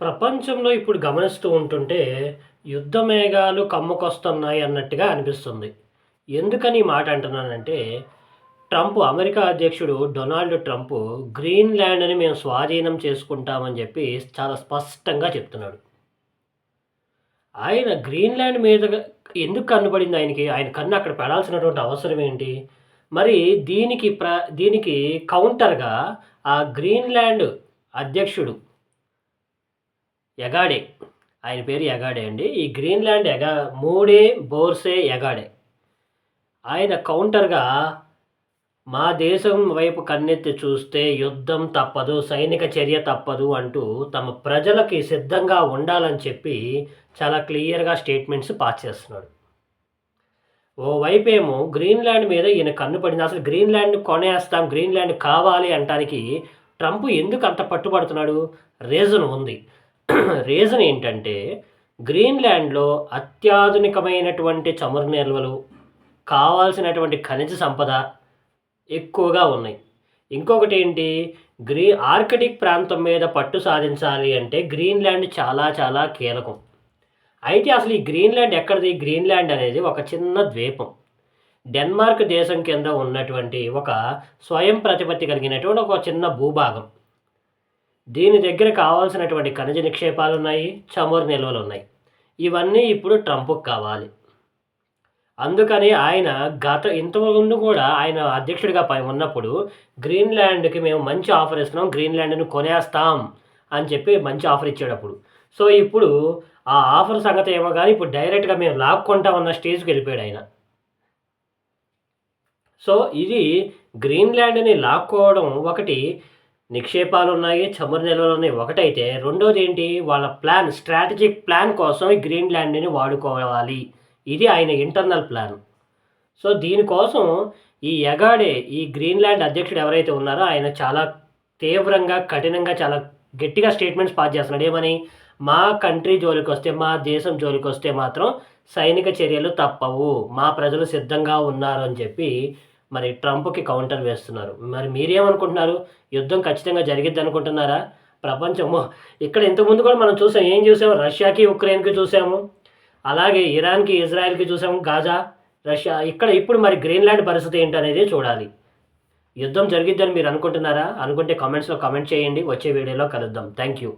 ప్రపంచంలో ఇప్పుడు గమనిస్తూ ఉంటుంటే యుద్ధ మేఘాలు కమ్ముకొస్తున్నాయి అన్నట్టుగా అనిపిస్తుంది. ఎందుకని ఈ మాట అంటున్నానంటే ట్రంప్ అమెరికా అధ్యక్షుడు డొనాల్డ్ ట్రంప్ గ్రీన్లాండ్ని మేము స్వాధీనం చేసుకుంటామని చెప్పి చాలా స్పష్టంగా చెప్తున్నాడు. ఆయన గ్రీన్లాండ్ మీద ఎందుకు కన్నుపడింది ఆయనకి? ఆయన కన్ను అక్కడ పెడాల్సినటువంటి అవసరం ఏంటి? మరి దీనికి ప్ర దీనికి కౌంటర్గా ఆ గ్రీన్లాండ్ అధ్యక్షుడు ఎగాడే ఆయన పేరు ఎగాడే అండి. ఈ గ్రీన్లాండ్ ఎగా మూడే బోర్సే ఎగాడే ఆయన కౌంటర్గా మా దేశం వైపు కన్నెత్తి చూస్తే యుద్ధం తప్పదు సైనిక చర్య తప్పదు అంటూ తమ ప్రజలకి సిద్ధంగా ఉండాలని చెప్పి చాలా క్లియర్గా స్టేట్మెంట్స్ పాస్ చేస్తున్నాడు. ఓవైపేమో ఏమో గ్రీన్లాండ్ మీద ఈయన కన్ను పడింది. అసలు గ్రీన్లాండ్ కొనేస్తాం గ్రీన్లాండ్ కావాలి అంటానికి ట్రంప్ ఎందుకు అంత పట్టుబడుతున్నాడు? రీజన్ ఉంది. రీజన్ ఏంటంటే గ్రీన్లాండ్లో అత్యాధునికమైనటువంటి చమురు నిల్వలు కావాల్సినటువంటి ఖనిజ సంపద ఎక్కువగా ఉన్నాయి. ఇంకొకటి ఏంటి? గ్రీ ఆర్కిటిక్ ప్రాంతం మీద పట్టు సాధించాలి అంటే గ్రీన్లాండ్ చాలా చాలా కీలకం. అయితే అసలు ఈ గ్రీన్లాండ్ ఎక్కడిది? గ్రీన్లాండ్ అనేది ఒక చిన్న ద్వీపం. డెన్మార్క్ దేశం కింద ఉన్నటువంటి ఒక స్వయం ప్రతిపత్తి కలిగినటువంటి ఒక చిన్న భూభాగం. దీని దగ్గర కావాల్సినటువంటి ఖనిజ నిక్షేపాలు ఉన్నాయి చమురు నిల్వలు ఉన్నాయి ఇవన్నీ ఇప్పుడు ట్రంప్కి కావాలి. అందుకని ఆయన గత ఇంతకుముందు కూడా ఆయన అధ్యక్షుడిగా పై ఉన్నప్పుడు గ్రీన్లాండ్కి మేము మంచి ఆఫర్ ఇస్తున్నాం గ్రీన్లాండ్ని కొనేస్తాం అని చెప్పి మంచి ఆఫర్ ఇచ్చేటప్పుడు. సో ఇప్పుడు ఆ ఆఫర్ సంగతి ఏమో కానీ ఇప్పుడు డైరెక్ట్గా మేము లాక్కుంటామన్న స్టేజ్కి వెళ్ళిపోయాడు ఆయన. సో ఇది గ్రీన్లాండ్ని లాక్కోవడం ఒకటి నిక్షేపాలు ఉన్నాయి చమురు నిల్వలు ఉన్నాయి ఒకటైతే రెండోది ఏంటి వాళ్ళ ప్లాన్ స్ట్రాటజిక్ ప్లాన్ కోసం ఈ గ్రీన్లాండ్ని వాడుకోవాలి. ఇది ఆయన ఇంటర్నల్ ప్లాన్. సో దీనికోసం ఈ ఎగాడే ఈ గ్రీన్లాండ్ అధ్యక్షుడు ఎవరైతే ఉన్నారో ఆయన చాలా తీవ్రంగా కఠినంగా చాలా గట్టిగా స్టేట్మెంట్స్ పాస్ చేస్తున్నాడు. ఏమని? మా కంట్రీ జోలికి వస్తే మా దేశం జోలికి వస్తే మాత్రం సైనిక చర్యలు తప్పవు. మా ప్రజలు సిద్ధంగా ఉన్నారు అని చెప్పి మరి ట్రంప్కి కౌంటర్ వేస్తున్నారు. మరి మీరేమనుకుంటున్నారు? యుద్ధం ఖచ్చితంగా జరిగిద్ది అనుకుంటున్నారా? ప్రపంచము ఇక్కడ ఇంతకుముందు కూడా మనం చూసాం. ఏం చూసాము రష్యాకి ఉక్రెయిన్కి చూసాము. అలాగే ఇరాన్కి ఇజ్రాయెల్కి చూసాము. Gaza Russia. ఇక్కడ ఇప్పుడు మరి గ్రీన్లాండ్ పరిస్థితి ఏంటనేది చూడాలి. యుద్ధం జరిగిద్దని మీరు అనుకుంటున్నారా? అనుకుంటే కామెంట్స్లో కామెంట్ చేయండి. వచ్చే వీడియోలో కలుద్దాం. Thank you